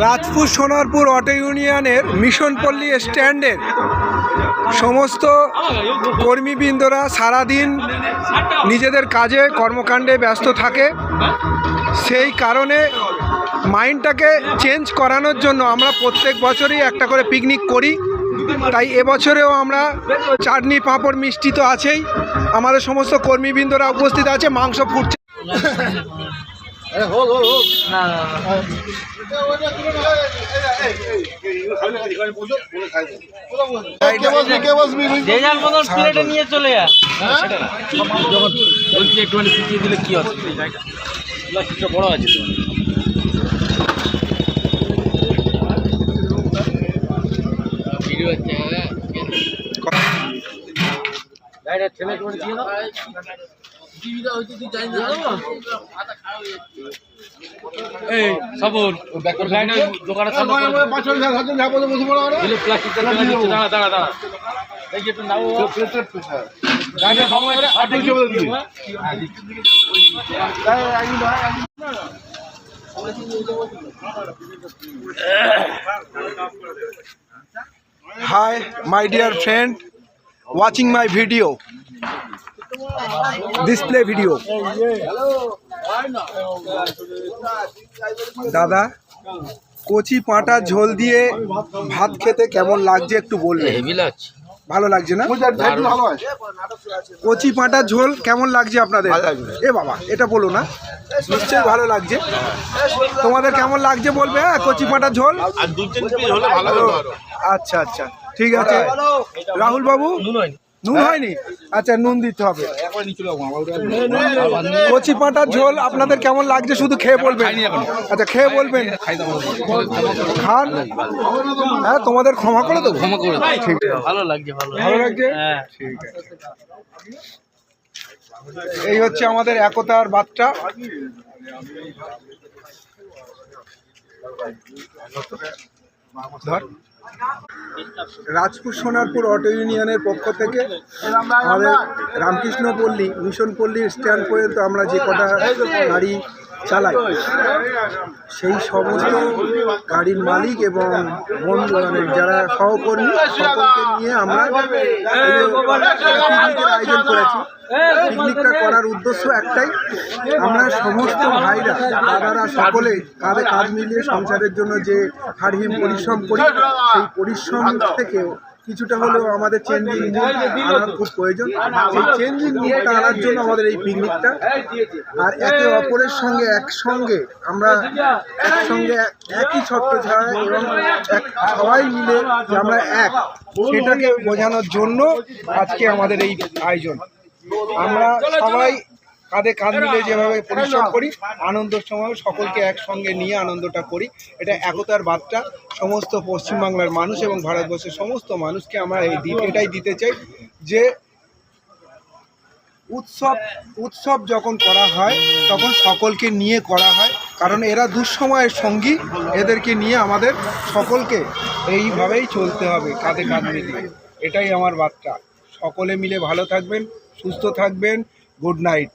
Rajpur Sonarpur auto ইউনিয়নের mission Missionpalli স্ট্যান্ডের সমস্ত কর্মীবৃন্দরা সারাদিন নিজেদের কাজে কর্মকাণ্ডে ব্যস্ত থাকে। সেই কারণে মাইন্ডটাকে চেঞ্জ করানোর জন্য আমরা প্রত্যেক বছরই একটা করে পিকনিক করি। তাই এবছরেও আমরা চাটনি পাঁপড় মিষ্টি তো আছেই। আমাদের সমস্ত কর্মীবৃন্দরা উপস্থিত আছে মাংস ফুটছে। যে যার মতন প্লেটে নিয়ে চলে যা। বলছি একটুখানি ফুটিয়ে দিলে কি হবে এই জায়গা প্লাস্টিকটা বড় আছে তো ভিডিও হচ্ছে গাড়িটা ঠেলে করে দিয়ে দাও। টিভিটা হয়তো তুই জানি না এই সাবুন লাইনে দোকানে সামনে দিলে প্লাস্টিকটা ফেলে দিচ্ছে দাঁড়া দাঁড়া দাঁড়া। দেখি একটু নাও গাড়িটা সময় আটকে দিবে। Hi, my dear friend, watching my video. Display video. দাদা কচি পাঁটা ঝোল দিয়ে ভাত খেতে কেমন লাগছে একটু বলবে ভালো লাগছে না? কচি পাঁটার ঝোল কেমন লাগছে আপনাদের? এ বাবা এটা বলো না। নিশ্চয়ই ভালো লাগছে। তোমাদের কেমন লাগছে বলবে হ্যাঁ কচি পাঁটার ঝোল? আর দু তিন পিস হলে ভালো হতো আরও। আচ্ছা আচ্ছা। ঠিক আছে। রাহুল বাবু? নুন হয়নি। আচ্ছা নুন দিতে হবে। কচি পাঁটার ঝোল আপনাদের কেমন লাগছে? শুধু খেয়ে বলবেন। আচ্ছা খেয়ে বলবেন। খান? হ্যাঁ তোমাদের ক্ষমা করে দেবো। ক্ষমা করে দাও। ঠিক ভালো লাগছে ভালো ভালো লাগছে? হ্যাঁ। ঠিক আছে। এই হচ্ছে আমাদের একতার বার্তা ধর। রাজপুর সোনারপুর অটো ইউনিয়নের পক্ষ থেকে আমাদের রামকৃষ্ণ পল্লী মিশন পল্লীর স্ট্যান্ড পর্যন্ত আমরা যে কটা গাড়ি চালাই সেই সমস্ত গাড়ির মালিক এবং বন্ধু যারা সহকর্মী, সকলকে নিয়ে আমরা পিকনিকের আয়োজন করেছি। পিকনিকটা করার উদ্দেশ্য একটাই, আমরা সমস্ত ভাইরা, দাদারা সকলে কাঁধে কাঁধ মিলিয়ে সংসারের জন্য যে হাড়হিম পরিশ্রম করি, সেই পরিশ্রম থেকে কিছুটা হলেও আমাদের চেঞ্জিং আনার খুব প্রয়োজন। সেই চেঞ্জিং মুডটা আনার জন্য আমাদের এই পিকনিকটা আর একে অপরের সঙ্গে একসঙ্গে আমরা একসঙ্গে এক- একই ছত্রছায় এবং এক সবাই মিলে আমরা এক, সেটাকে বোঝানোর জন্য আজকে আমাদের এই আয়োজন। আমরা সবাই কাঁধে কাঁধ মিলে যেভাবে পরিশ্রম করি আনন্দের সময় সকলকে একসঙ্গে নিয়ে আনন্দটা করি। এটা একতার বার্তা। সমস্ত পশ্চিমবাংলার মানুষ এবং ভারতবর্ষের সমস্ত মানুষকে আমরা এই এটাই দিতে চাই যে উৎসব উৎসব যখন করা হয় তখন সকলকে নিয়ে করা হয়। কারণ এরা দুঃসময়ের সঙ্গী। এদেরকে নিয়ে আমাদের সকলকে এইভাবেই চলতে হবে কাঁধে কাঁধ মিলিয়ে। এটাই আমার বার্তা। সকলে মিলে ভালো থাকবেন সুস্থ থাকবেন। Good night.